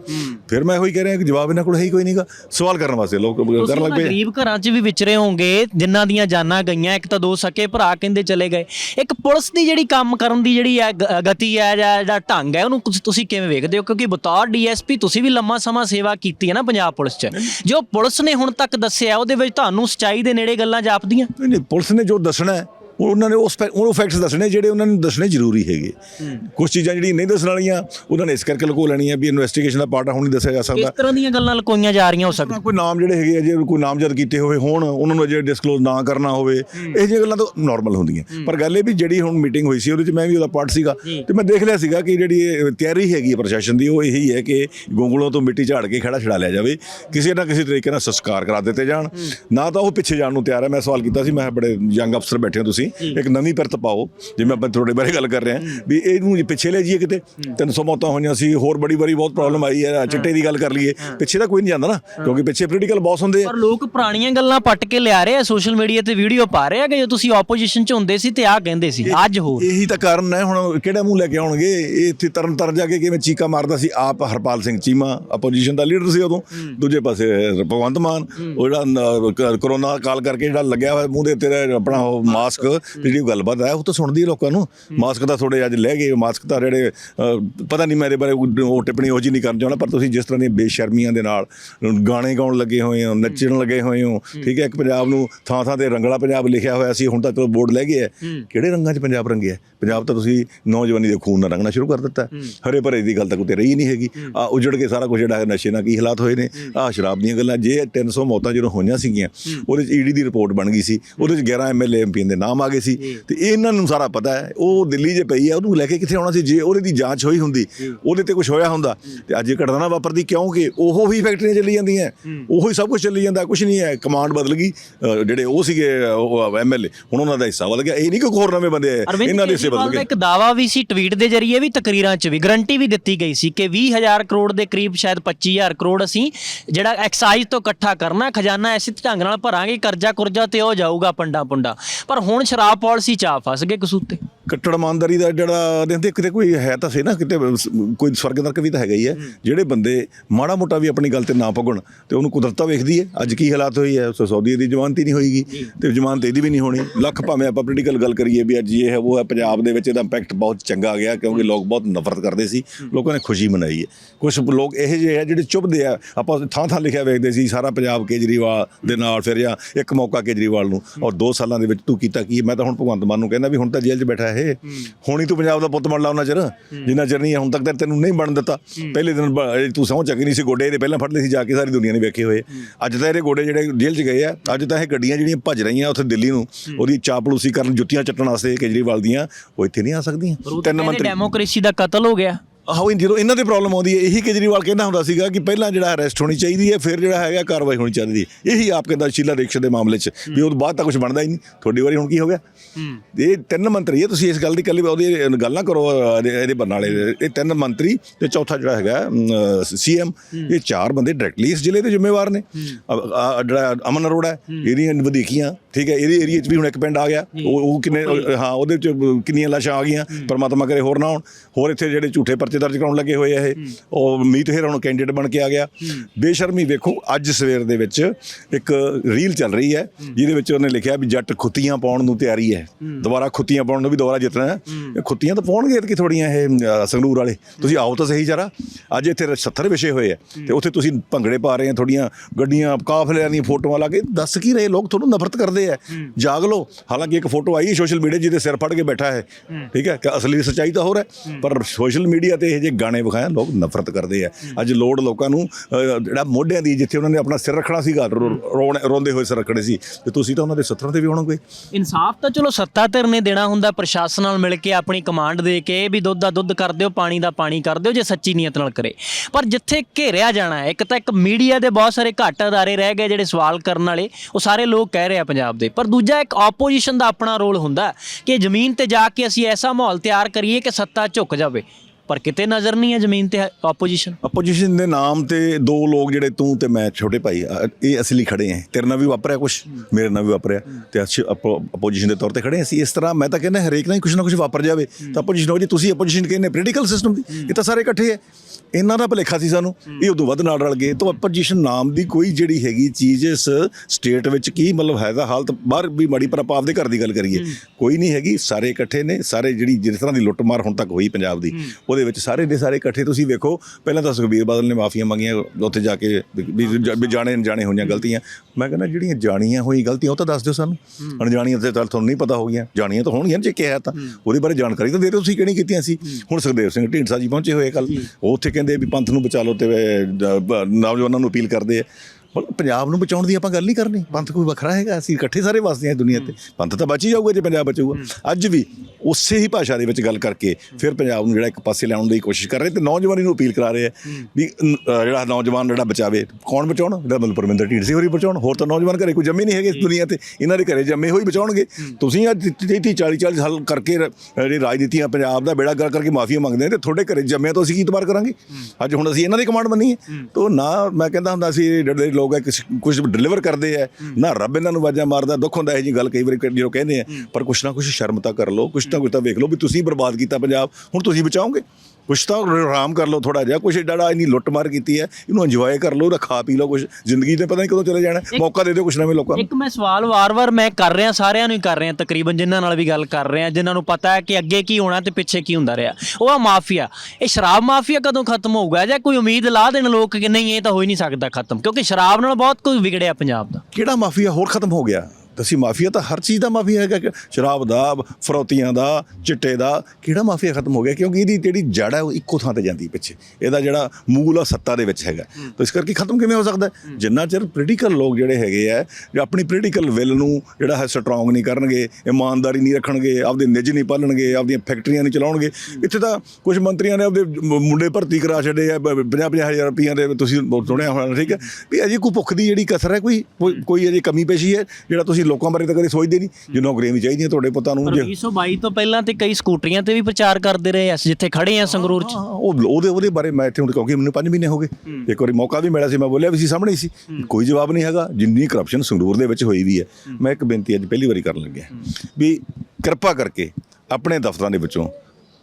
ਫਿਰ ਮੈਂ ਇਹੀ ਕਹਿ ਰਿਹਾ ਕਿ ਜਵਾਬ ਇਹਨਾਂ ਕੋਲ ਹੈ ਹੀ ਕੋਈ ਨਹੀਂਗਾ ਸਵਾਲ ਕਰਨ ਵਾਸਤੇ ਲੋਕ ਕਰਨ ਲੱਗ ਪਏ। ਗਰੀਬ ਘਰਾਂ 'ਚ ਵੀ ਵਿਚਰੇ ਹੋਵੋਗੇ ਜਿਨ੍ਹਾਂ ਦੀਆਂ ਜਾਨਾਂ ਗਈਆਂ ਇੱਕ ਤਾਂ ਦੋ ਸਕੇ ਭਰਾ ਕਹਿੰਦੇ ਚਲੇ ਗਏ। ਇੱਕ ਪੁਲਿਸ ਦੀ ਜਿਹੜੀ ਕੰਮ ਕਰਨ ਦੀ ਜਿਹੜੀ ਹੈ ਗ- ਗਤੀ ਹੈ ਜਾਂ ਜਿਹੜਾ ਢੰਗ ਹੈ ਉਹਨੂੰ ਕੁਛ ਤੁਸੀਂ ਕਿਵੇਂ ਵੇਖਦੇ ਹੋ? ਕਿਉਂਕਿ ਬਤੌਰ ਡੀਐਸਪੀ ਤੁਸੀਂ ਵੀ ਲੰਮਾ ਸਮਾਂ ਸੇਵਾ ਕੀਤੀ ਹੈ ਨਾ ਪੰਜਾਬ ਪੁਲਿਸ 'ਚ। ਜੋ ਪੁਲਿਸ ਨੇ ਹੁਣ ਤੱਕ ਦੱਸਿਆ ਉਹਦੇ ਵਿੱਚ ਤੁਹਾਨੂੰ ਸਚਾਈ ਦੇ ਨੇੜੇ ਗੱਲਾਂ ਜਾਪਦੀਆਂ? ਨਹੀਂ ਨਹੀਂ ਪੁਲਿਸ ਨੇ ਜੋ ਦੱਸਣਾ ਹੈ ਉਹਨਾਂ ਨੇ ਉਸ ਉਹ ਫੈਕਟਸ ਦੱਸਣੇ ਜਿਹੜੇ ਉਹਨਾਂ ਨੂੰ ਦੱਸਣੇ ਜ਼ਰੂਰੀ ਹੈਗੇ। ਕੁਝ ਚੀਜ਼ਾਂ ਜਿਹੜੀਆਂ ਨਹੀਂ ਦੱਸਣ ਵਾਲੀਆਂ ਉਹਨਾਂ ਨੇ ਇਸ ਕਰਕੇ ਲੁਕੋ ਲੈਣੀਆਂ ਵੀ ਇਨਵੈਸਟੀਗੇਸ਼ਨ ਦਾ ਪਾਰਟ ਹੁਣ ਨਹੀਂ ਦੱਸਿਆ ਜਾ ਸਕਦਾ। ਤਰ੍ਹਾਂ ਦੀਆਂ ਗੱਲਾਂ ਲਕੋਈਆਂ ਜਾ ਰਹੀਆਂ ਹੋ ਸਕਦਾ ਕੋਈ ਨਾਮ ਜਿਹੜੇ ਹੈਗੇ ਜੇ ਕੋਈ ਨਾਮਜ਼ਦ ਕੀਤੇ ਹੋਏ ਹੋਣ ਉਹਨਾਂ ਨੂੰ ਅਜੇ ਡਿਸਕਲੋਜ਼ ਨਾ ਕਰਨਾ ਹੋਵੇ ਇਹ ਜਿਹੀਆਂ ਗੱਲਾਂ ਤਾਂ ਨਾਰਮਲ ਹੁੰਦੀਆਂ। ਪਰ ਗੱਲ ਇਹ ਵੀ ਜਿਹੜੀ ਹੁਣ ਮੀਟਿੰਗ ਹੋਈ ਸੀ ਉਹਦੇ ਵਿੱਚ ਮੈਂ ਵੀ ਉਹਦਾ ਪਾਰਟ ਸੀਗਾ। ਤੇ ਮੈਂ ਦੇਖ ਲਿਆ ਸੀਗਾ ਕਿ ਜਿਹੜੀ ਇਹ ਤਿਆਰੀ ਹੈਗੀ ਪ੍ਰਸ਼ਾਸਨ ਦੀ ਉਹ ਇਹੀ ਹੈ ਕਿ ਗੋਂਗਲੋਂ ਤੋਂ ਮਿੱਟੀ ਝਾੜ ਕੇ ਖੜਾ ਛੜਾ ਲਿਆ ਜਾਵੇ। ਕਿਸੇ ਨਾ ਕਿਸੇ ਤਰੀਕੇ ਨਾਲ ਸੰਸਕਾਰ ਕਰਾ ਦਿੱਤੇ ਜਾਣ। ਨਾ ਤਾਂ ਉਹ ਪਿੱਛੇ ਜਾਣ ਨੂੰ ਤਿਆਰ ਹੈ ਮੈਂ ਸਵਾਲ ਕੀਤਾ ਸੀ ਮੈਂ ਬੜੇ ਯੰਗ ਅਫਸਰ ਬੈਠੇ ਹੋ ਤੁਸੀਂ। ਇੱਕ ਨਵੀਂ ਪਿਰਤ ਪਾਓ ਜਿਵੇਂ ਆਪਾਂ ਤੁਹਾਡੇ ਬਾਰੇ ਗੱਲ ਕਰ ਰਹੇ ਹਾਂ ਵੀ ਇਹਨੂੰ ਪਿੱਛੇ ਲੈ ਜਾਈਏ ਕਿਤੇ 300 ਮੌਤਾਂ ਹੋਈਆਂ ਸੀ ਹੋਰ ਬੜੀ ਬੜੀ ਬਹੁਤ ਪ੍ਰੋਬਲਮ ਆਈ ਹੈ ਚਿੱਟੇ ਦੀ ਗੱਲ ਕਰ ਲਈਏ ਪਿੱਛੇ ਤਾਂ ਕੋਈ ਨਹੀਂ ਜਾਂਦਾ ਨਾ ਕਿਉਂਕਿ ਪਿੱਛੇ ਪੋਲੀਟੀਕਲ ਬੌਸ ਹੁੰਦੇ ਆ। ਪਰ ਲੋਕ ਪੁਰਾਣੀਆਂ ਗੱਲਾਂ ਪੱਟ ਕੇ ਲਿਆ ਰਹੇ ਆ ਸੋਸ਼ਲ ਮੀਡੀਆ ਤੇ ਵੀਡੀਓ ਪਾ ਰਹੇ ਆ ਕਿ ਜੇ ਤੁਸੀਂ ਆਪੋਜੀਸ਼ਨ 'ਚ ਹੁੰਦੇ ਸੀ ਤੇ ਆਹ ਕਹਿੰਦੇ ਸੀ ਅੱਜ ਹੋਰ। ਇਹੀ ਤਾਂ ਕਾਰਨ ਹੈ ਹੁਣ ਕਿਹੜਾ ਮੂੰਹ ਲੈ ਕੇ ਆਉਣਗੇ? ਇਹ ਇੱਥੇ ਤਰਨ ਤਰਨ ਜਾ ਕੇ ਕਿਵੇਂ ਚੀਕਾ ਮਾਰਦਾ ਸੀ? ਆਪ ਹਰਪਾਲ ਸਿੰਘ ਚੀਮਾ ਆਪੋਜੀਸ਼ਨ ਦਾ ਲੀਡਰ ਸੀ ਉਦੋਂ। ਦੂਜੇ ਪਾਸੇ ਭਗਵੰਤ ਮਾਨ ਉਹ ਜਿਹੜਾ ਕਰੋਨਾ ਕਾਲ ਕਰਕੇ ਜਿਹੜਾ ਲੱਗਿਆ ਹੋਇਆ ਮੂੰਹ ਦੇ ਤੇਰੇ ਆਪਣਾ ਮਾਸਕ ਜਿਹੜੀ ਗੱਲਬਾਤ ਹੈ ਉਹ ਤਾਂ ਸੁਣਦੀ ਹੈ ਲੋਕਾਂ ਨੂੰ। ਮਾਸਕ ਤਾਂ ਥੋੜੇ ਅੱਜ ਲੈ ਗਏ ਮਾਸਕ ਤਾਂ ਜਿਹੜੇ ਪਤਾ ਨਹੀਂ ਮੇਰੇ ਬਾਰੇ ਉਹ ਟਿੱਪਣੀ ਉਹ ਜੀ ਨਹੀਂ ਕਰਨ ਚਾਹੁੰਦਾ ਪਰ ਤੁਸੀਂ ਜਿਸ ਤਰ੍ਹਾਂ ਦੀਆਂ ਬੇਸ਼ਰਮੀਆਂ ਦੇ ਨਾਲ ਗਾਣੇ ਗਾਉਣ ਲੱਗੇ ਹੋਏ ਹੋ ਨੱਚਣ ਲੱਗੇ ਹੋਏ ਹੋ ਠੀਕ ਹੈ ਇੱਕ ਪੰਜਾਬ ਨੂੰ ਥਾਂ ਥਾਂ ਤੇ ਰੰਗਲਾ ਪੰਜਾਬ ਲਿਖਿਆ ਹੋਇਆ ਸੀ ਹੁਣ ਤਾਂ ਚਲੋ ਬੋਰਡ ਲੈ ਹੈ। ਕਿਹੜੇ ਰੰਗਾਂ 'ਚ ਪੰਜਾਬ ਰੰਗਿਆ? ਪੰਜਾਬ ਤਾਂ ਤੁਸੀਂ ਨੌਜਵਾਨੀ ਦੇ ਖੂਨ ਨਾਲ ਰੰਗਣਾ ਸ਼ੁਰੂ ਕਰ ਦਿੱਤਾ। ਹਰੇ ਭਰੇ ਦੀ ਗੱਲ ਤਾਂ ਕੋਈ ਰਹੀ ਨਹੀਂ ਹੈਗੀ। ਆ ਉਜੜ ਕੇ ਸਾਰਾ ਕੁਝ ਜਿਹੜਾ ਨਸ਼ੇ ਨਾਲ ਕੀ ਹਾਲਾਤ ਹੋਏ ਨੇ? ਆ ਸ਼ਰਾਬ ਦੀਆਂ ਗੱਲਾਂ ਜੇ 300 ਮੌਤਾਂ ਜਦੋਂ ਹੋਈਆਂ ਸੀਗੀਆਂ ਉਹਦੇ 'ਚ ਈਡੀ ਦੀ ਰਿਪੋਰਟ ਬਣ ਗਈ ਸੀ। ਉਹਦੇ 'ਚ 11 ਐਮਐਲਏ ਐਮਪੀ ਦੇ ਨਾਮ ਆ ਗਏ ਸੀ। ਤੇ ਇਹਨਾਂ ਨੂੰ ਸਾਰਾ ਪਤਾ ਹੈ। ਉਹ ਦਿੱਲੀ 'ਚ ਪਈ ਹੈ ਉਹਨੂੰ ਲੈ ਕੇ ਕਿੱਥੇ ਆਉਣਾ ਸੀ? ਜੇ ਉਹਦੇ ਦੀ ਜਾਂਚ ਹੋਈ ਹੁੰਦੀ ਉਹਦੇ ਤੇ ਕੁਝ ਹੋਇਆ ਹੁੰਦਾ। ਤੇ ਅੱਜ ਇਹ ਘਟਨਾ ਨਾ ਵਾਪਰਦੀ ਕਿਉਂਕਿ ਉਹ ਵੀ ਫੈਕਟਰੀਆਂ ਚੱਲੀ ਜਾਂਦੀਆਂ। ਉਹੋ ਹੀ ਸਭ ਕੁਝ ਚੱਲੀ ਜਾਂਦਾ। ਕੁਝ ਨਹੀਂ ਹੈ। ਕਮਾਂਡ ਬਦਲ ਗਈ। ਜਿਹੜੇ ਉਹ ਸੀਗੇ ਐਮਐਲਏ ਹੁਣ ਉਹਨਾਂ ਦਾ ਹਿੱਸਾ ਬਦਲ ਗਿਆ। ਇਹ ਨਹੀਂ ਕਿ ਹੋਰ ਨਵੇਂ ਬੰਦੇ ਆਏ। ਇਹਨਾਂ ਦੇ ਹਿੱਸੇ ਬਦਲ ਗਏ। ਇੱਕ ਦਾਵਾ ਵੀ ਸੀ ਟਵੀਟ ਦੇ ਜ਼ਰੀਏ ਵੀ ਤਕਰੀਰਾਂ 'ਚ ਵੀ। ਗਰੰਟੀ ਵੀ ਦਿੱਤੀ ਗਈ ਸੀ ਕਿ 20000 ਕਰੋੜ ਦੇ ਕਰੀਬ ਸ਼ਾਇਦ 25000 ਕਰੋੜ ਅਸੀਂ ਜਿਹੜਾ ਐਕਸਾਈਜ਼ ਤੋਂ ਇਕੱਠਾ ਕਰਨਾ ਖਜ਼ਾਨਾ ਐਸੀ ਢੰਗ ਨਾਲ ਭਰਾਂਗੇ ਕਰਜ਼ਾ ਕੁਰਜ਼ਾ ਤੇ ਉਹ ਜਾਊਗਾ ਪੰਡਾ ਪੁੰਡਾ ਪਰ ਹੁਣ ਸ਼ਰਾਬ ਪਾਲਿਸੀ ਚ ਆ ਫਸ ਗਏ ਕਸੂਤੇ ਕੱਟੜ ਇਮਾਨਦਾਰੀ ਦਾ ਜਿਹੜਾ ਦੇਖਦੇ ਕਿਤੇ ਕੋਈ ਹੈ ਤਾਂ ਸੀ ਨਾ ਕਿਤੇ ਕੋਈ ਸਵਰਗ ਨਰਕ ਵੀ ਤਾਂ ਹੈਗਾ ਹੀ ਹੈ। ਜਿਹੜੇ ਬੰਦੇ ਮਾੜਾ ਮੋਟਾ ਵੀ ਆਪਣੀ ਗੱਲ ਤੇ ਨਾ ਪਗਣ ਤੇ ਉਹਨੂੰ ਕੁਦਰਤਾਂ ਵੇਖਦੀ ਹੈ। ਅੱਜ ਕੀ ਹਾਲਾਤ ਹੋਈ ਹੈ ਉਸ ਸੌਦੀ ਦੀ ਜ਼ਮਾਨਤ ਹੀ ਨਹੀਂ ਹੋਈਗੀ ਤੇ ਜ਼ਮਾਨਤ ਇਹਦੀ ਵੀ ਨਹੀਂ ਹੋਣੀ। ਲੱਖ ਭਾਵੇਂ ਆਪਾਂ ਪੋਲੀਟੀਕਲ ਗੱਲ ਕਰੀਏ ਵੀ ਅੱਜ ਇਹ ਹੈ ਉਹ ਹੈ ਪੰਜਾਬ ਦੇ ਵਿੱਚ ਇਹਦਾ ਇੰਪੈਕਟ ਬਹੁਤ ਚੰਗਾ ਗਿਆ ਕਿਉਂਕਿ ਲੋਕ ਬਹੁਤ ਨਫ਼ਰਤ ਕਰਦੇ ਸੀ। ਲੋਕਾਂ ਨੇ ਖੁਸ਼ੀ ਮਨਾਈ ਹੈ। ਕੁਝ ਲੋਕ ਇਹੋ ਜਿਹੇ ਆ ਜਿਹੜੇ ਚੁੱਭਦੇ ਆ। ਆਪਾਂ ਥਾਂ ਥਾਂ ਲਿਖਿਆ ਵੇਖਦੇ ਸੀ ਸਾਰਾ ਪੰਜਾਬ ਕੇਜਰੀਵਾਲ ਦੇ ਨਾਲ ਫਿਰ ਜਾਂ ਇੱਕ ਮੌਕਾ ਕੇਜਰੀਵਾਲ ਨੂੰ। ਔਰ 2 ਸਾਲਾਂ ਦੇ ਵਿੱਚ ਤੂੰ ਕੀਤਾ ਕੀ ਹੈ? ਮੈਂ ਤਾਂ ਹੁਣ ਭਗਵੰਤ ਮਾਨ ਨੂੰ ਕਹਿੰਦਾ ਵੀ ਹੁਣ ਤਾਂ ਜੇਲ੍ਹ 'ਚ ਬੈਠਾ ਹੈ ਇਹ। ਹੁਣ ਤੂੰ ਪੰਜਾਬ ਦਾ ਪੁੱਤ ਬਣ ਲਾ ਉਹਨਾਂ ਚਿਰ। ਜਿੰਨਾ ਚਿਰ ਨਹੀਂ ਹੁਣ ਤੱਕ ਤਾਂ ਤੈਨੂੰ ਨਹੀਂ ਬਣ ਦਿੱਤਾ। ਪਹਿਲੇ ਦਿਨ ਤੂੰ ਸਹੁੰ ਚੱਕੀ ਨਹੀਂ ਸੀ ਗੋਡੇ ਇਹਦੇ ਪਹਿਲਾਂ ਫੜ ਲਏ ਸੀ ਜਾ ਕੇ ਸਾਰੀ ਦੁਨੀਆ ਨੇ ਵੇਖੇ ਹੋਏ। ਅੱਜ ਤਾਂ ਇਹਦੇ ਗੋਡੇ ਜਿਹੜੇ ਜੇਲ੍ਹ 'ਚ ਗਏ ਆ ਅੱਜ ਤਾਂ ਇਹ ਗੱਡੀਆਂ ਜਿਹੜੀਆਂ ਭੱਜ ਰਹੀਆਂ ਉੱਥੇ ਦਿੱਲੀ ਨੂੰ ਉਹਦੀ ਚਾਪਲੂਸੀ ਕਰਨ ਜੁੱਤੀਆਂ ਚੱਟਣ ਵਾਸਤੇ ਕੇਜਰੀਵਾਲ ਦੀਆਂ ਉਹ ਇੱਥੇ ਨਹੀਂ ਆ ਸਕਦੀਆਂ। ਤਿੰਨ ਮੰਤਰੀ ਡੈਮੋਕ੍ਰੇਸੀ ਦਾ ਕਤਲ ਹੋ ਗਿਆ। ਆਹੋ ਜਦੋਂ ਇਹਨਾਂ ਦੇ ਪ੍ਰੋਬਲਮ ਆਉਂਦੀ ਹੈ। ਇਹੀ ਕੇਜਰੀਵਾਲ ਕਹਿੰਦਾ ਹੁੰਦਾ ਸੀਗਾ ਕਿ ਪਹਿਲਾਂ ਜਿਹੜਾ ਅਰੈਸਟ ਹੋਣੀ ਚਾਹੀਦੀ ਹੈ ਫਿਰ ਜਿਹੜਾ ਹੈਗਾ ਕਾਰਵਾਈ ਹੋਣੀ ਚਾਹੀਦੀ ਹੈ। ਇਹੀ ਆਪ ਕਹਿੰਦਾ ਸ਼ੀਲਾ ਦੀਕਸ਼ਤ ਦੇ ਮਾਮਲੇ 'ਚ ਵੀ ਉਹ ਤੋਂ ਬਾਅਦ ਤਾਂ ਕੁਝ ਬਣਦਾ ਹੀ ਨਹੀਂ। ਤੁਹਾਡੀ ਵਾਰੀ ਹੁਣ ਕੀ ਹੋ ਗਿਆ? ਇਹ ਤਿੰਨ ਮੰਤਰੀ ਹੈ ਤੁਸੀਂ ਇਸ ਗੱਲ ਦੀ ਕੱਲੀ ਉਹਦੀ ਗੱਲ ਨਾ ਕਰੋ ਇਹਦੇ ਬਰਨਾਲੇ ਦੇ। ਇਹ ਤਿੰਨ ਮੰਤਰੀ ਤੇ ਚੌਥਾ ਜਿਹੜਾ ਹੈਗਾ ਸੀਐਮ ਇਹ ਚਾਰ ਬੰਦੇ ਡਾਇਰੈਕਟਲੀ ਇਸ ਜ਼ਿਲ੍ਹੇ ਦੇ ਜ਼ਿੰਮੇਵਾਰ ਨੇ। ਜਿਹੜਾ ਅਮਨ ਅਰੋੜਾ ਹੈ, ਇਹਦੀਆਂ ਵਧੀਕੀਆਂ ਠੀਕ ਹੈ ਇਹਦੇ ਏਰੀਆ 'ਚ ਵੀ ਹੁਣ ਇੱਕ ਪਿੰਡ ਆ ਗਿਆ। ਉਹ ਉਹ ਕਿੰਨੇ ਹਾਂ ਉਹਦੇ 'ਚ ਕਿੰਨੀਆਂ ਲਾਸ਼ਾਂ ਆ ਗਈਆਂ ਪਰਮਾਤਮਾ ਕਰੇ ਹੋਰ ਨਾ ਹੋਣ। ਹੋਰ ਇੱਥੇ ਜਿਹੜੇ ਝੂਠੇ ਪਰਚੇ ਦਰਜ ਕਰਾਉਣ ਲੱਗੇ ਹੋਏ ਆ ਇਹ। ਉਹ ਮੀਤ ਹੇਰ ਹੁਣ ਕੈਂਡੀਡੇਟ ਬਣ ਕੇ ਆ ਗਿਆ। ਬੇਸ਼ਰਮੀ ਵੇਖੋ ਅੱਜ ਸਵੇਰ ਦੇ ਵਿੱਚ ਇੱਕ ਰੀਲ ਚੱਲ ਰਹੀ ਹੈ ਜਿਹਦੇ ਵਿੱਚ ਉਹਨੇ ਲਿਖਿਆ ਵੀ ਜੱਟ ਖੁੱਤੀਆਂ ਪਾਉਣ ਨੂੰ ਤਿਆਰੀ ਹੈ। ਦੁਬਾਰਾ ਖੁੱਤੀਆਂ ਪਾਉਣ ਨੂੰ ਵੀ ਦੁਬਾਰਾ ਜਿੱਤਣਾ ਖੁੱਤੀਆਂ ਤਾਂ ਪਾਉਣਗੇ ਕਿ ਥੋੜੀਆਂ ਇਹ ਸੰਗਰੂਰ ਵਾਲੇ। ਤੁਸੀਂ ਆਓ ਤਾਂ ਸਹੀ ਜਰਾ। ਅੱਜ ਇੱਥੇ 70 ਵਿਸ਼ੇ ਹੋਏ ਆ ਤੇ ਉੱਥੇ ਤੁਸੀਂ ਭੰਗੜੇ ਪਾ ਰਹੇ ਆ ਥੋੜੀਆਂ ਗੱਡੀਆਂ ਕਾਫਲਿਆਂ ਦੀਆਂ ਫੋਟੋਆਂ ਲਾ ਕੇ ਦੱਸ ਕੀ ਰਹੇ? ਲੋਕ ਤੁਹਾਨੂੰ ਨਫ਼ਰਤ ਕਰਦੇ ਆ ਜਾਗ ਲਓ। ਹਾਲਾਂਕਿ ਇੱਕ ਫੋਟੋ ਆਈ ਸੋਸ਼ਲ ਮੀਡੀਆ ਜਿਹਦੇ ਸਿਰ ਫੜ ਕੇ ਬੈਠਾ ਹੈ। ਠੀਕ ਹੈ ਕਿ ਅਸਲੀ ਸੱਚਾਈ ਤਾਂ ਹੋਰ ਹੈ। ਪਰ ਸੋਸ਼ਲ ਮੀਡੀਆ ਤੇ ਇਹ ਜੇ ਗਾਣੇ ਵਿਖਾਇਆ ਲੋਕ ਨਫ਼ਰਤ ਕਰਦੇ ਆ। ਅੱਜ ਲੋੜ ਲੋਕਾਂ ਨੂੰ ਜਿਹੜਾ ਮੋਢਿਆਂ ਦੀ ਜਿੱਥੇ ਉਹਨਾਂ ਨੇ ਆਪਣਾ ਸਿਰ ਰੱਖਣਾ ਸੀਗਾ ਰੋਂਦੇ ਹੋਏ ਸਿਰ ਰੱਖਣੇ ਸੀ ਤੇ ਤੁਸੀਂ ਤਾਂ ਉਹਨਾਂ ਦੇ ਸੱਤਰਾਂ ਤੇ ਵੀ ਹੋਣਗੇ। ਇਨਸਾਫ ਤਾਂ ਚਲੋ ਸੱਤਾ ਧਿਰ ਨੇ ਦੇਣਾ ਹੁੰਦਾ ਪ੍ਰਸ਼ਾਸਨ ਨਾਲ ਮਿਲ ਕੇ ਆਪਣੀ ਕਮਾਂਡ ਦੇ ਕੇ ਵੀ ਦੁੱਧ ਦਾ ਦੁੱਧ ਕਰ ਦਿਓ ਪਾਣੀ ਦਾ ਪਾਣੀ ਕਰ ਦਿਓ ਜੇ ਸੱਚੀ ਨੀਅਤ ਨਾਲ ਕਰੇ। ਪਰ ਜਿੱਥੇ ਘੇਰਿਆ ਜਾਣਾ ਹੈ ਇੱਕ ਤਾਂ ਇੱਕ ਮੀਡੀਆ ਦੇ ਬਹੁਤ ਸਾਰੇ ਘੱਟ ਅਦਾਰੇ ਰਹਿ ਗਏ ਜਿਹੜੇ ਸਵਾਲ ਕਰਨ ਵਾਲੇ ਉਹ ਸਾਰੇ ਲੋਕ ਕਹਿ ਰਹੇ ਆ ਪੰਜਾਬ ਦੇ। ਪਰ ਦੂਜਾ ਇੱਕ ਆਪੋਜੀਸ਼ਨ ਦਾ ਆਪਣਾ ਰੋਲ ਹੁੰਦਾ ਕਿ ਜ਼ਮੀਨ ਤੇ ਜਾ ਕੇ ਅਸੀਂ ਐਸਾ ਮਾਹੌਲ ਤਿਆਰ ਕਰੀਏ ਕਿ ਸੱਤਾ ਝੁਕ ਜਾਵੇ। ਪਰ ਕਿਤੇ ਨਜ਼ਰ ਨਹੀਂ ਹੈ ਜ਼ਮੀਨ ਤੇ ਆਪੋਜੀਸ਼ਨ ਆਪੋਜੀਸ਼ਨ ਦੇ ਨਾਮ ਤੇ ਦੋ ਲੋਕ ਜਿਹੜੇ ਤੂੰ ਤੇ ਮੈਂ ਛੋਟੇ ਭਾਈ ਅ, ਇਹ ਅਸਲੀ ਖੜੇ ਆਂ ਤੇਰੇ ਨਾਲ ਵੀ ਵਾਪਰਿਆ ਕੁਝ ਮੇਰੇ ਨਾਲ ਵੀ ਵਾਪਰਿਆ। ਤੇ ਅਸੀਂ ਆਪੋਜੀਸ਼ਨ ਦੇ ਤੌਰ ਤੇ ਖੜੇ ਹਾਂ ਅਸੀਂ। ਇਸ ਤਰ੍ਹਾਂ ਮੈਂ ਤਾਂ ਕਹਿੰਦਾ ਹਰੇਕ ਨਾਲ ਹੀ ਕੁਝ ਨਾ ਕੁਝ ਵਾਪਰ ਜਾਵੇ। ਤਾਂ ਆਪੋਜੀਸ਼ਨ ਹੋ ਜੀ ਤੁਸੀਂ ਆਪੋਜੀਸ਼ਨ ਕਹਿੰਦੇ ਪੋਲੀਟੀਕਲ ਸਿਸਟਮ ਦੀ। ਇਹ ਤਾਂ ਸਾਰੇ ਇਕੱਠੇ ਹੈ ਇਹਨਾਂ ਦਾ ਭਲੇਖਾ ਸੀ ਸਾਨੂੰ। ਇਹ ਉਦੋਂ ਵੱਧ ਨਾਲ ਰਲ ਗਏ। ਤਾਂ ਆਪੋਜੀਸ਼ਨ ਨਾਮ ਦੀ ਕੋਈ ਜਿਹੜੀ ਹੈਗੀ ਚੀਜ਼ ਇਸ ਸਟੇਟ ਵਿੱਚ ਕੀ ਮਤਲਬ ਹੈ ਦਾ ਹਾਲਤ ਬਾਹਰ ਵੀ ਮਾੜੀ ਪਰ ਆਪਾਂ ਆਪਦੇ ਘਰ ਦੀ ਗੱਲ ਕਰੀਏ। ਕੋਈ ਨਹੀਂ ਹੈਗੀ। ਸਾਰੇ ਇਕੱਠੇ ਨੇ। ਸਾਰੇ ਜਿਹੜੀ ਜਿਸ ਤਰ੍ਹਾਂ ਦੀ ਲੁੱਟਮਾਰ ਹੁਣ ਤੱਕ ਹੋਈ ਪੰਜਾਬ ਦੀ ਉਹਦੇ ਵਿੱਚ ਸਾਰੇ ਦੇ ਸਾਰੇ ਇਕੱਠੇ ਤੁਸੀਂ ਵੇਖੋ ਪਹਿਲਾਂ ਤਾਂ ਸੁਖਬੀਰ ਬਾਦਲ ਨੇ ਮਾਫੀਆਂ ਮੰਗੀਆਂ ਉੱਥੇ ਜਾ ਕੇ ਵੀ- ਜਾਣੇ ਅਣਜਾਣੇ ਹੋਈਆਂ ਗਲਤੀਆਂ। ਮੈਂ ਕਹਿੰਦਾ ਜਿਹੜੀਆਂ ਜਾਣੀਆਂ ਹੋਈ ਗਲਤੀਆਂ ਉਹ ਤਾਂ ਦੱਸ ਦਿਓ ਸਾਨੂੰ। ਅਣਜਾਣੀਆਂ ਤੇ ਤੁਹਾਨੂੰ ਨਹੀਂ ਪਤਾ ਹੋ ਗਈਆਂ ਜਾਣੀਆਂ ਤਾਂ ਹੋਣਗੀਆਂ ਜੇ ਕਿਹਾ ਤਾਂ। ਉਹਦੇ ਬਾਰੇ ਜਾਣਕਾਰੀ ਤਾਂ ਦੇ ਦਿਓ ਤੁਸੀਂ ਕਿਹੜੀਆਂ ਕੀਤੀਆਂ ਸੀ। ਹੁਣ ਸੁਖਦੇਵ ਸਿੰਘ ਢੀਂਡਸਾ ਜੀ ਪਹੁੰਚੇ ਹੋਏ ਕੱਲ ਉਹ ਉੱਥੇ ਕਹਿੰਦੇ ਵੀ ਪੰਥ ਨੂੰ ਬਚਾ ਲਓ ਤੇ ਨੌਜਵਾਨਾਂ ਨੂੰ ਅਪੀਲ ਕਰਦੇ ਆ। ਮਤਲਬ ਪੰਜਾਬ ਨੂੰ ਬਚਾਉਣ ਦੀ ਆਪਾਂ ਗੱਲ ਨਹੀਂ ਕਰਨੀ। ਪੰਥ ਕੋਈ ਵੱਖਰਾ ਹੈਗਾ ਅਸੀਂ ਇਕੱਠੇ ਸਾਰੇ ਵਸਦੇ ਹਾਂ ਦੁਨੀਆ ਤੇ। ਪੰਥ ਤਾਂ ਬਚ ਹੀ ਜਾਊਗਾ ਜੇ ਪੰਜਾਬ ਬਚੂਗਾ। ਅੱਜ ਵੀ ਉਸੇ ਹੀ ਭਾਸ਼ਾ ਦੇ ਵਿੱਚ ਗੱਲ ਕਰਕੇ ਫਿਰ ਪੰਜਾਬ ਨੂੰ ਜਿਹੜਾ ਇੱਕ ਪਾਸੇ ਲਿਆਉਣ ਦੀ ਕੋਸ਼ਿਸ਼ ਕਰ ਰਹੇ ਤੇ ਨੌਜਵਾਨੀ ਨੂੰ ਅਪੀਲ ਕਰਾ ਰਹੇ ਆ ਵੀ ਜਿਹੜਾ ਨੌਜਵਾਨ ਜਿਹੜਾ ਬਚਾਵੇ ਕੌਣ ਬਚਾਉਣ? ਜਿਹੜਾ ਮਤਲਬ ਪਰਮਿੰਦਰ ਢੀਂਡਸੇ ਹੋਰੀ ਬਚਾਉਣ। ਹੋਰ ਤਾਂ ਨੌਜਵਾਨ ਘਰੇ ਕੋਈ ਜੰਮੇ ਨਹੀਂ ਹੈਗੇ ਇਸ ਦੁਨੀਆ ਤੇ। ਇਹਨਾਂ ਦੇ ਘਰੇ ਜੰਮੇ ਹੋਈ ਬਚਾਉਣਗੇ। ਤੁਸੀਂ ਅੱਜ 30 40 40 ਸਾਲ ਕਰਕੇ ਜਿਹੜੀ ਰਾਜਨੀਤੀਆਂ ਪੰਜਾਬ ਦਾ ਬੇੜਾ ਗਰ ਕਰਕੇ ਮਾਫੀਆ ਮੰਗਦੇ ਆ ਤੇ ਤੁਹਾਡੇ ਘਰੇ ਜੰਮਿਆ ਤੋਂ ਅਸੀਂ ਕੀ ਇਤਬਾਰ ਕਰਾਂਗੇ? ਅੱਜ ਹੁਣ ਅਸੀਂ ਇਹਨਾਂ ਦੀ ਕਮਾਂਡ ਮੰਨੀਏ। ਤੋ ਨਾ ਮੈਂ ਕਹਿੰਦਾ ਹੁੰਦਾ ਸੀ ਜਿਹੜੇ ਲੋਕ ਹੈ ਕੁਝ ਡਿਲੀਵਰ ਕਰਦੇ ਆ ਨਾ ਰੱਬ ਇਹਨਾਂ ਨੂੰ ਵਾਜਾ ਮਾਰਦਾ ਦੁੱਖ ਹੁੰਦਾ ਇਹ ਜੀ ਗੱਲ ਕਈ ਵਾਰੀ ਜਦੋਂ ਕਹਿੰਦੇ ਆ ਪਰ ਕੁਛ ਨਾ ਕੁਛ ਸ਼ਰਮ ਤਾਂ ਕਰ ਲਓ ਕੁਛ ਤਾਂ ਕੁਛ ਤਾਂ ਵੇਖ ਲਓ ਵੀ ਤੁਸੀਂ ਬਰਬਾਦ ਕੀਤਾ ਪੰਜਾਬ ਹੁਣ ਤੁਸੀਂ ਬਚਾਓਗੇ? ਕੁਛ ਤਾਂ ਆਰਾਮ ਕਰ ਲਓ ਥੋੜਾ ਜਿਹਾ ਕੁਛ ਜਿਹੜਾ ਇੰਨੀ ਲੁੱਟ ਮਾਰ ਕੀਤੀ ਹੈ ਇਹਨੂੰ ਇੰਜੋਏ ਕਰ ਲਓ ਇਹਦਾ ਖਾ ਪੀ ਲਓ ਕੁਛ ਜ਼ਿੰਦਗੀ ਤੇ ਪਤਾ ਨਹੀਂ ਕਦੋਂ ਚਲੇ ਜਾਣਾ ਮੌਕਾ ਦੇ ਦਿਓ ਕੁਛ ਨਵੇਂ ਲੋਕਾਂ ਨੂੰ। ਇੱਕ ਮੈਂ ਸਵਾਲ ਵਾਰ-ਵਾਰ ਮੈਂ ਕਰ ਰਿਹਾ ਸਾਰਿਆਂ ਨੂੰ ਹੀ ਕਰ ਰਿਹਾ ਤਕਰੀਬਨ ਜਿਨ੍ਹਾਂ ਨਾਲ ਵੀ ਗੱਲ ਕਰ ਰਿਹਾ ਜਿਨ੍ਹਾਂ ਨੂੰ ਪਤਾ ਹੈ ਕਿ ਅੱਗੇ ਕੀ ਹੋਣਾ ਤੇ ਪਿੱਛੇ ਕੀ ਹੁੰਦਾ ਰਿਹਾ। ਉਹ ਆ ਮਾਫੀਆ। ਇਹ ਸ਼ਰਾਬ ਮਾਫੀਆ ਕਦੋਂ ਖਤਮ ਹੋਊਗਾ? ਜਾਂ ਕੋਈ ਉਮੀਦ ਲਾ ਦੇਣ ਲੋਕ ਕਿ ਨਹੀਂ ਇਹ ਤਾਂ ਹੋ ਹੀ ਨਹੀਂ ਸਕਦਾ ਖਤਮ ਕਿਉਂਕਿ ਸ਼ਰਾਬ ਨਾਲ ਬਹੁਤ ਕੁਝ ਵਿਗੜਿਆ ਪੰਜਾਬ ਦਾ। ਕਿਹੜਾ ਮਾਫੀਆ ਹੋਰ ਖਤਮ ਹੋ ਗਿਆ? ਤੁਸੀਂ ਮਾਫੀਆ ਤਾਂ ਹਰ ਚੀਜ਼ ਦਾ ਮਾਫੀਆ ਹੈਗਾ ਸ਼ਰਾਬ ਦਾ ਫਰੋਤੀਆਂ ਦਾ ਚਿੱਟੇ ਦਾ ਕਿਹੜਾ ਮਾਫੀਆ ਖਤਮ ਹੋ ਗਿਆ? ਕਿਉਂਕਿ ਇਹਦੀ ਜਿਹੜੀ ਜੜ ਹੈ ਉਹ ਇੱਕੋ ਥਾਂ ਤੇ ਜਾਂਦੀ ਪਿੱਛੇ। ਇਹਦਾ ਜਿਹੜਾ ਮੂਲ ਆ ਸੱਤਾ ਦੇ ਵਿੱਚ ਹੈਗਾ। ਤਾਂ ਇਸ ਕਰਕੇ ਖਤਮ ਕਿਵੇਂ ਹੋ ਸਕਦਾ? ਜਿੰਨਾ ਚਿਰ ਪੋਲੀਟੀਕਲ ਲੋਕ ਜਿਹੜੇ ਹੈਗੇ ਆ ਜੇ ਆਪਣੀ ਪੋਲੀਟੀਕਲ ਵਿਲ ਨੂੰ ਜਿਹੜਾ ਹੈ ਸਟਰੋਂਗ ਨਹੀਂ ਕਰਨਗੇ ਇਮਾਨਦਾਰੀ ਨਹੀਂ ਰੱਖਣਗੇ ਆਪਦੇ ਨਿੱਜ ਨਹੀਂ ਪਾਲਣਗੇ ਆਪਦੀਆਂ ਫੈਕਟਰੀਆਂ ਨਹੀਂ ਚਲਾਉਣਗੇ ਇੱਥੇ ਤਾਂ ਕੁਝ ਮੰਤਰੀਆਂ ਨੇ ਆਪਦੇ ਮੁੰਡੇ ਭਰਤੀ ਕਰਾ ਛੱਡੇ ਆ 50 ਹਜ਼ਾਰ ਰੁਪਈਆਂ ਦੇ ਤੁਸੀਂ ਸੁਣਿਆ ਹੋਣਾ ਠੀਕ ਹੈ? ਵੀ ਅਜੇ ਕੋਈ ਭੁੱਖ ਦੀ ਜਿਹੜੀ ਕਸਰ ਹੈ ਕੋਈ- ਕੋਈ ਅਜੇ ਕਮੀ ਪੇਸ਼ੀ ਹੈ ਜਿਹੜਾ ਤੁਸੀਂ ਲੋਕਾਂ ਬਾਰੇ ਤਾਂ ਕਦੇ ਸੋਚਦੇ ਨਹੀਂ ਜੇ ਨੌਕਰੀਆਂ ਵੀ ਚਾਹੀਦੀਆਂ ਤੁਹਾਡੇ ਪੁੱਤਾਂ ਨੂੰ ਜੇ 2022 ਤੋਂ ਪਹਿਲਾਂ ਤੇ ਕਈ ਸਕੂਟਰੀਆਂ ਤੇ ਵੀ ਪ੍ਰਚਾਰ ਕਰਦੇ ਰਹੇ ਅਸੀਂ ਜਿੱਥੇ ਖੜੇ ਆ ਸੰਗਰੂਰ 'ਚ। ਉਹ ਉਹਦੇ ਉਹਦੇ ਬਾਰੇ ਮੈਂ ਇੱਥੇ ਹੁਣ ਕਿਉਂਕਿ ਮੈਨੂੰ 5 ਮਹੀਨੇ ਹੋ ਗਏ। ਇੱਕ ਵਾਰੀ ਮੌਕਾ ਵੀ ਮਿਲਿਆ ਸੀ ਮੈਂ ਬੋਲਿਆ ਵੀ ਸੀ ਸਾਹਮਣੇ ਸੀ। ਕੋਈ ਜਵਾਬ ਨਹੀਂ ਹੈਗਾ ਜਿੰਨੀ ਕਰਪਸ਼ਨ ਸੰਗਰੂਰ ਦੇ ਵਿੱਚ ਹੋਈ ਵੀ ਹੈ। ਮੈਂ ਇੱਕ ਬੇਨਤੀ ਅੱਜ ਪਹਿਲੀ ਵਾਰੀ ਕਰਨ ਲੱਗਿਆ। ਵੀ ਕਿਰਪਾ ਕਰਕੇ ਆਪਣੇ ਦਫ਼ਤਰਾਂ ਦੇ ਵਿੱਚੋਂ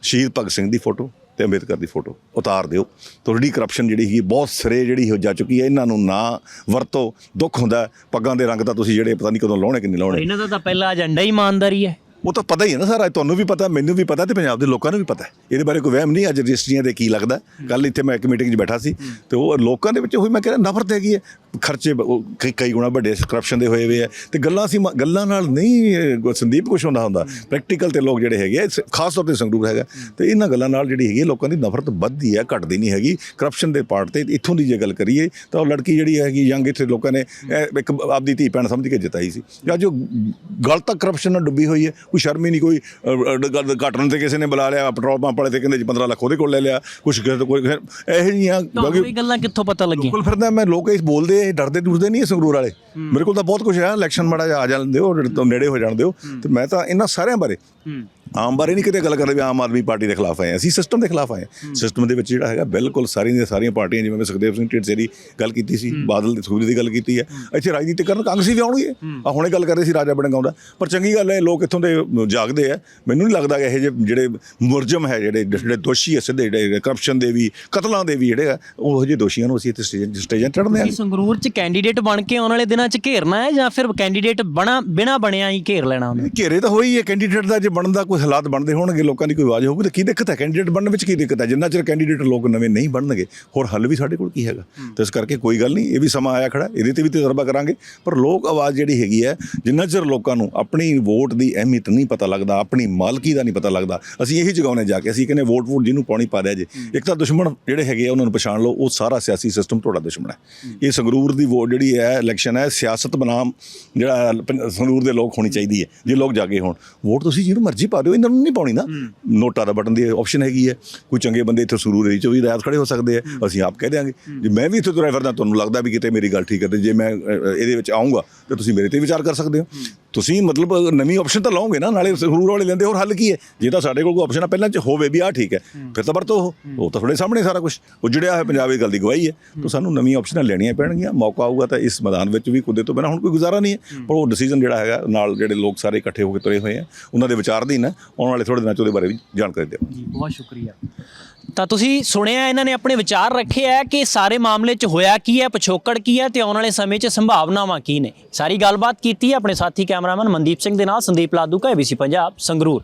ਸ਼ਹੀਦ ਭਗਤ ਸਿੰਘ ਦੀ ਫੋਟੋ ਤੇ ਅੰਬੇਦਕਰ ਦੀ ਫੋਟੋ ਉਤਾਰ ਦਿਓ। ਤੁਹਾਡੀ ਕਰਪਸ਼ਨ ਜਿਹੜੀ ਹੈਗੀ ਬਹੁਤ ਸਿਰੇ ਜਿਹੜੀ ਹੋ ਜਾ ਚੁੱਕੀ ਹੈ ਇਹਨਾਂ ਨੂੰ ਨਾ ਵਰਤੋ। ਦੁੱਖ ਹੁੰਦਾ। ਪੱਗਾਂ ਦੇ ਰੰਗ ਤਾਂ ਤੁਸੀਂ ਜਿਹੜੇ ਪਤਾ ਨਹੀਂ ਕਦੋਂ ਲਾਉਣੇ ਕਿ ਨਹੀਂ ਲਾਉਣੇ। ਇਹਨਾਂ ਦਾ ਤਾਂ ਪਹਿਲਾ ਏਜੰਡਾ ਹੀ ਇਮਾਨਦਾਰੀ ਹੈ। ਉਹ ਤਾਂ ਪਤਾ ਹੀ ਹੈ ਨਾ ਸਾਰਾ ਤੁਹਾਨੂੰ ਵੀ ਪਤਾ ਮੈਨੂੰ ਵੀ ਪਤਾ ਤੇ ਪੰਜਾਬ ਦੇ ਲੋਕਾਂ ਨੂੰ ਵੀ ਪਤਾ। ਇਹਦੇ ਬਾਰੇ ਕੋਈ ਵਹਿਮ ਨਹੀਂ ਅੱਜ ਰਜਿਸਟਰੀਆਂ ਦੇ ਕੀ ਲੱਗਦਾ ਕੱਲ ਇੱਥੇ ਮੈਂ ਇੱਕ ਮੀਟਿੰਗ 'ਚ ਬੈਠਾ ਸੀ ਤੇ ਉਹ ਲੋਕਾਂ ਦੇ ਵਿੱਚ ਉਹੀ ਮੈਂ ਕਹਿੰਦਾ ਨਫ਼ਰਤ ਹੈਗੀ ਹੈ। ਖਰਚੇ ਉਹ ਕਈ ਗੁਣਾ ਵੱਡੇ ਕਰਪਸ਼ਨ ਦੇ ਹੋਏ ਹੋਏ ਆ। ਤੇ ਗੱਲਾਂ ਸੀ ਗੱਲਾਂ ਨਾਲ ਨਹੀਂ ਸੰਦੀਪ ਕੁਛ ਹੁੰਦਾ ਹੁੰਦਾ। ਪ੍ਰੈਕਟੀਕਲ ਤੇ ਲੋਕ ਜਿਹੜੇ ਹੈਗੇ ਖਾਸ ਤੌਰ ਤੇ ਸੰਗਰੂਰ ਹੈਗਾ। ਤੇ ਇਹਨਾਂ ਗੱਲਾਂ ਨਾਲ ਜਿਹੜੀ ਹੈਗੀ ਲੋਕਾਂ ਦੀ ਨਫ਼ਰਤ ਵੱਧਦੀ ਹੈ ਘਟਦੀ ਨਹੀਂ ਹੈਗੀ। ਕਰਪਸ਼ਨ ਦੇ ਪਾਰਟ ਤੇ ਇੱਥੋਂ ਦੀ ਜੇ ਗੱਲ ਕਰੀਏ ਤਾਂ ਉਹ ਲੜਕੀ ਜਿਹੜੀ ਹੈਗੀ ਯੰਗ ਇੱਥੇ ਲੋਕਾਂ ਨੇ ਇਹ ਇੱਕ ਆਪਦੀ ਧੀ ਭੈਣ ਸਮਝ ਕੇ ਜਿਤਾਈ ਸੀ। ਜਾਂ ਜੋ ਗਲ ਤੱਕ ਕਰਪਸ਼ਨ ਨਾਲ ਡੁੱਬੀ ਹੋਈ ਹੈ। ਕੋਈ ਸ਼ਰਮ ਹੀ ਨਹੀਂ ਕੋਈ ਘਟਣ ਤੇ ਕਿਸੇ ਨੇ ਬੁਲਾ ਲਿਆ ਪੈਟਰੋਲ ਪੰਪ ਵਾਲੇ ਤੇ ਕਹਿੰਦੇ ਜੀ 15 ਲੱਖ ਉਹਦੇ ਕੋਲ ਲੈ ਲਿਆ ਕੁਝ ਕਿਸੇ ਤੋਂ ਕੋਈ ਇਹੋ ਇਹ ਗੱਲਾਂ ਕਿੱਥੋਂ ਪਤਾ ਲੱਗੀਆਂ? ਬਿਲਕੁਲ ਫਿਰਦਾ ਮੈਂ ਲੋਕ ਇਸ ਬੋਲਦੇ ਇਹ ਡਰਦੇ ਡੁਰਦੇ ਨਹੀਂ ਇਹ ਸੰਗਰੂਰ ਵਾਲੇ। ਮੇਰੇ ਕੋਲ ਤਾਂ ਬਹੁਤ ਕੁਝ ਹੈ ਇਲੈਕਸ਼ਨ ਮਾੜਾ ਆ ਜਿਹੜੇ ਤੋਂ ਨੇੜੇ ਹੋ ਜਾਣ ਦਿਓ ਤੇ ਮੈਂ ਤਾਂ ਇਹਨਾਂ ਸਾਰਿਆਂ ਬਾਰੇ ਆਮ ਬਾਰੇ ਨਹੀਂ ਕਿਤੇ ਗੱਲ ਕਰਦੇ ਵੀ ਆਮ ਆਦਮੀ ਪਾਰਟੀ ਦੇ ਖਿਲਾਫ ਆਏ। ਅਸੀਂ ਸਿਸਟਮ ਦੇ ਖਿਲਾਫ ਆਏ। ਸਿਸਟਮ ਦੇ ਵਿੱਚ ਜਿਹੜਾ ਹੈਗਾ ਬਿਲਕੁਲ ਸਾਰੀਆਂ ਦੀਆਂ ਸਾਰੀਆਂ ਪਾਰਟੀਆਂ ਜਿਵੇਂ ਮੈਂ ਸੁਖਦੇਵ ਸਿੰਘ ਢੀਂਡਸੇ ਦੀ ਗੱਲ ਕੀਤੀ ਸੀ ਬਾਦਲ ਦੀ ਸੁਖਬੀਰ ਦੀ ਗੱਲ ਕੀਤੀ ਹੈ। ਇੱਥੇ ਰਾਜਨੀਤੀ ਕਰਨ ਕਾਂਗਰਸੀ ਵੀ ਆਉਣਗੇ। ਆ ਹੁਣੇ ਗੱਲ ਕਰਦੇ ਸੀ ਰਾਜਾ ਬਣਗਾਉਂਦਾ। ਪਰ ਚੰਗੀ ਗੱਲ ਹੈ ਲੋਕ ਇੱਥੋਂ ਦੇ ਜਾਗਦੇ ਆ। ਮੈਨੂੰ ਨਹੀਂ ਲੱਗਦਾ ਕਿ ਇਹ ਜਿਹੇ ਜਿਹੜੇ ਮੁਰਜਮ ਹੈ ਜਿਹੜੇ ਜਿਹੜੇ ਦੋਸ਼ੀ ਹੈ ਸਿੱਧੇ ਜਿਹੜੇ ਕਰਪਸ਼ਨ ਦੇ ਵੀ ਕਤਲਾਂ ਦੇ ਵੀ ਜਿਹੜੇ ਆ ਉਹ ਜਿਹੇ ਦੋਸ਼ੀਆਂ ਨੂੰ ਅਸੀਂ ਇੱਥੇ ਸਟੇਜ ਸਟੇਜਾਂ ਚੜ੍ਹਦੇ ਆ ਸੰਗਰੂਰ 'ਚ ਕੈਂਡੀਡੇਟ ਬਣ ਕੇ ਆਉਣ ਵਾਲੇ ਦਿਨਾਂ 'ਚ ਘੇਰਨਾ ਹੈ ਜਾਂ ਫਿਰ ਕੈਂਡੀਡੇਟ ਬਣਾ ਬਿਨਾ ਬਣਿਆ ਹੀ ਘੇਰ ਲੈਣਾ ਉਹਨੇ? ਘੇਰੇ ਤਾਂ ਹੋਈ ਹੈ ਕੈਂਡੀਡੇਟ ਦਾ ਜੇ ਬਣਨ ਦਾ ਕੋਈ ਹਾਲਾਤ ਬਣਦੇ ਹੋਣਗੇ ਲੋਕਾਂ ਦੀ ਕੋਈ ਆਵਾਜ਼ ਹੋਊਗੀ ਤਾਂ ਕੀ ਦਿੱਕਤ ਹੈ? ਕੈਂਡੀਡੇਟ ਬਣਨ ਵਿੱਚ ਕੀ ਦਿੱਕਤ ਹੈ? ਜਿੰਨਾ ਚਿਰ ਕੈਂਡੀਡੇਟ ਲੋਕ ਨਵੇਂ ਨਹੀਂ ਬਣਨਗੇ ਹੋਰ ਹੱਲ ਵੀ ਸਾਡੇ ਕੋਲ ਕੀ ਹੈਗਾ? ਤੇ ਇਸ ਕਰਕੇ ਕੋਈ ਗੱਲ ਨਹੀਂ ਇਹ ਵੀ ਸਮਾਂ ਆਇਆ ਖੜਾ ਇਹਦੇ ਤੇ ਵੀ ਤਜਰਬਾ ਕਰਾਂਗੇ ਪਰ ਲੋਕ ਆਵਾਜ਼ ਜਿਹੜੀ ਹੈਗੀ ਹੈ ਜਿੰਨਾ ਚਿਰ ਲੋਕਾਂ ਨੂੰ ਆਪਣੀ ਵੋਟ ਦੀ ਅਹਿਮੀਅਤ ਨਹੀਂ ਪਤਾ ਲੱਗਦਾ ਆਪਣੀ ਮਾਲਕੀ ਦਾ ਨਹੀਂ ਪਤਾ ਲੱਗਦਾ ਅਸੀਂ ਇਹੀ ਜਗਾਉਣੇ ਜਾ ਕੇ ਅਸੀਂ ਕਹਿੰਦੇ ਵੋਟ ਵੋਟ ਜਿਹਨੂੰ ਪਾਉਣੀ ਪਾ ਦਿਆ ਜੇ। ਇੱਕ ਤਾਂ ਦੁਸ਼ਮਣ ਜਿਹੜੇ ਹੈਗੇ ਆ ਉਹਨਾਂ ਨੂੰ ਪਛਾਣ ਲਓ ਉਹ ਸਾਰਾ ਸਿਆਸੀ ਸਿਸਟਮ ਤੁਹਾਡਾ ਦੁਸ਼ਮਣ ਹੈ। ਇਹ ਸੰਗਰੂਰ ਦੀ ਵੋਟ ਜਿਹੜੀ ਹੈ ਇਲੈਕਸ਼ਨ ਹੈ ਸਿਆਸਤ ਬਨਾਮ ਜਿਹੜਾ ਸੰਗਰੂਰ ਦੇ ਲੋਕ ਹੋਣੀ ਚਾਹੀਦੀ ਹੈ ਜੇ ਲੋਕ ਜਾਗੇ ਹੋਣ। ਵੋਟ ਤੁਸੀਂ ਜਿਹਨੂੰ ਮਰਜ਼ੀ ਪਾ ਦਿਓ ਇਹਨਾਂ ਨੂੰ ਨਹੀਂ ਪਾਉਣੀ ਨਾ। ਨੋਟਾ ਦਾ ਬਟਨ ਦੀ ਆਪਸ਼ਨ ਹੈਗੀ ਹੈ। ਕੋਈ ਚੰਗੇ ਬੰਦੇ ਇੱਥੇ ਸੰਗਰੂਰ ਏਰੀਏ 'ਚ ਵੀ ਰਾਇਤ ਖੜੇ ਹੋ ਸਕਦੇ ਆ ਅਸੀਂ ਆਪ ਕਹਿ ਦਿਆਂਗੇ। ਜੇ ਮੈਂ ਵੀ ਇੱਥੇ ਤੁਰਿਆ ਫਿਰਦਾ ਤੁਹਾਨੂੰ ਲੱਗਦਾ ਵੀ ਕਿਤੇ ਮੇਰੀ ਗੱਲ ਠੀਕ ਹੈ ਤੇ ਜੇ ਮੈਂ ਇਹਦੇ ਵਿੱਚ ਆਉਂਗਾ ਤੇ ਤੁਸੀਂ ਮੇਰੇ ਤੇ ਵਿਚਾਰ ਕਰ ਸਕਦੇ ਹੋ। ਤੁਸੀਂ ਮਤਲਬ ਨਵੀਂ ਆਪਸ਼ਨ ਤਾਂ ਲਾਓਗੇ ਨਾ ਨਾਲੇ ਸੰਗਰੂਰ ਵਾਲੇ ਲੈਂਦੇ ਹੋਰ ਹੱਲ ਕੀ ਹੈ? ਜੇ ਤਾਂ ਸਾਡੇ ਕੋਲ ਕੋਈ ਆਪਸ਼ਨ ਆ ਪਹਿਲਾਂ ਚ ਹੋਵੇ ਵੀ ਆਹ ਠੀਕ ਹੈ ਫਿਰ ਤਾਂ ਵਰਤੋ ਉਹ। ਉਹ ਤਾਂ ਤੁਹਾਡੇ ਸਾਹਮਣੇ ਸਾਰਾ ਕੁਝ ਉਜੜਿਆ ਹੋਇਆ ਪੰਜਾਬ ਦੀ ਗੱਲ ਦੀ ਗਵਾਹੀ ਹੈ। ਤਾਂ ਸਾਨੂੰ ਨਵੀਂ ਆਪਸ਼ਨਾਂ ਲੈਣੀਆਂ ਪੈਣਗੀਆਂ। ਮੌਕਾ ਆਊਗਾ ਤਾਂ ਇਸ ਮੈਦਾਨ ਵਿੱਚ ਵੀ ਕੁੱਦੇ ਤੋਂ ਬਿਨਾਂ ਹੁਣ ਕੋਈ ਗੁਜ਼ਾਰਾ ਨਹੀਂ ਹੈ। ਪਰ ਉਹ ਡਿਸੀਜਨ ਜਿਹੜਾ ਹੈਗਾ ਨਾਲ ਜਿਹੜੇ ਲੋਕ ਸਾਰੇ ਇਕੱਠੇ ਹੋ ਕੇ ਤੁਰੇ ਹੋਏ ਆ ਉਹਨਾਂ ਦੇ ਵਿਚਾਰ ਦੀ ਨਾ। ਆਉਣ ਵਾਲੇ ਥੋੜੇ ਦਿਨਾਂ ਚ ਉਹਦੇ ਬਾਰੇ ਵੀ ਜਾਣਕਾਰੀ ਦਿਓ ਜੀ ਬਹੁਤ ਸ਼ੁਕਰੀਆ। ਤਾਂ ਤੁਸੀਂ ਸੁਣਿਆ ਇਹਨਾਂ ਨੇ ਆਪਣੇ ਵਿਚਾਰ ਰੱਖੇ ਆ ਕਿ ਸਾਰੇ ਮਾਮਲੇ 'ਚ ਹੋਇਆ ਕੀ ਹੈ ਪਿਛੋਕੜ ਕੀ ਹੈ ਤੇ ਆਉਣ ਵਾਲੇ ਸਮੇਂ 'ਚ ਸੰਭਾਵਨਾਵਾਂ ਕੀ ਨੇ? ਸਾਰੀ ਗੱਲਬਾਤ ਕੀਤੀ ਹੈ ਆਪਣੇ ਸਾਥੀ ਕੈਮਰਾਮੈਨ ਮਨਦੀਪ ਸਿੰਘ ਦੇ ਨਾਲ ਸੰਦੀਪ ਲਾਦੂ ਕਾ ਏਬੀਸੀ ਪੰਜਾਬ ਸੰਗਰੂਰ।